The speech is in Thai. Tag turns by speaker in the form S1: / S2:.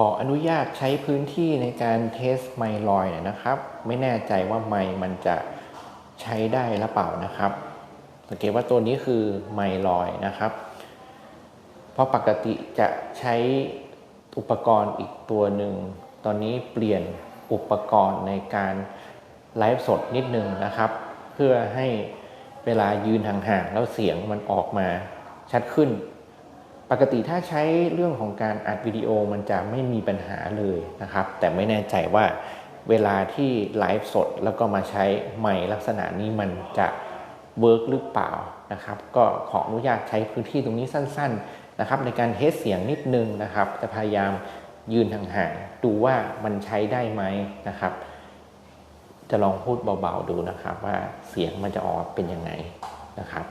S1: ขออนุญาตใช้พื้นที่ในการเทสไมลอยนะครับ ไม่แน่ใจว่าไมมันจะใช้ได้หรือเปล่านะครับ สังเกตว่าตัวนี้คือไมลอยนะครับ เพราะปกติจะใช้อุปกรณ์อีกตัวหนึ่ง ตอนนี้เปลี่ยนอุปกรณ์ในการไลฟ์สดนิดนึงนะครับ เพื่อให้เวลายืนห่างๆแล้วเสียงมันออกมาชัดขึ้น ปกติถ้าใช้เรื่องของการอัดวิดีโอมันจะไม่มีปัญหาเลยนะครับ แต่ไม่แน่ใจว่าเวลาที่ไลฟ์สดแล้วก็มาใช้ไมค์ลักษณะนี้มันจะเวิร์กหรือเปล่านะครับ ก็ขออนุญาตใช้พื้นที่ตรงนี้สั้น ๆนะครับ ในการเทสเสียงนิดนึงนะครับ จะพยายามยืนห่างๆดูว่ามันใช้ได้ไหมนะครับ จะลองพูดเบาๆดูนะครับ ว่าเสียงมันจะออกเป็นยังไงนะครับ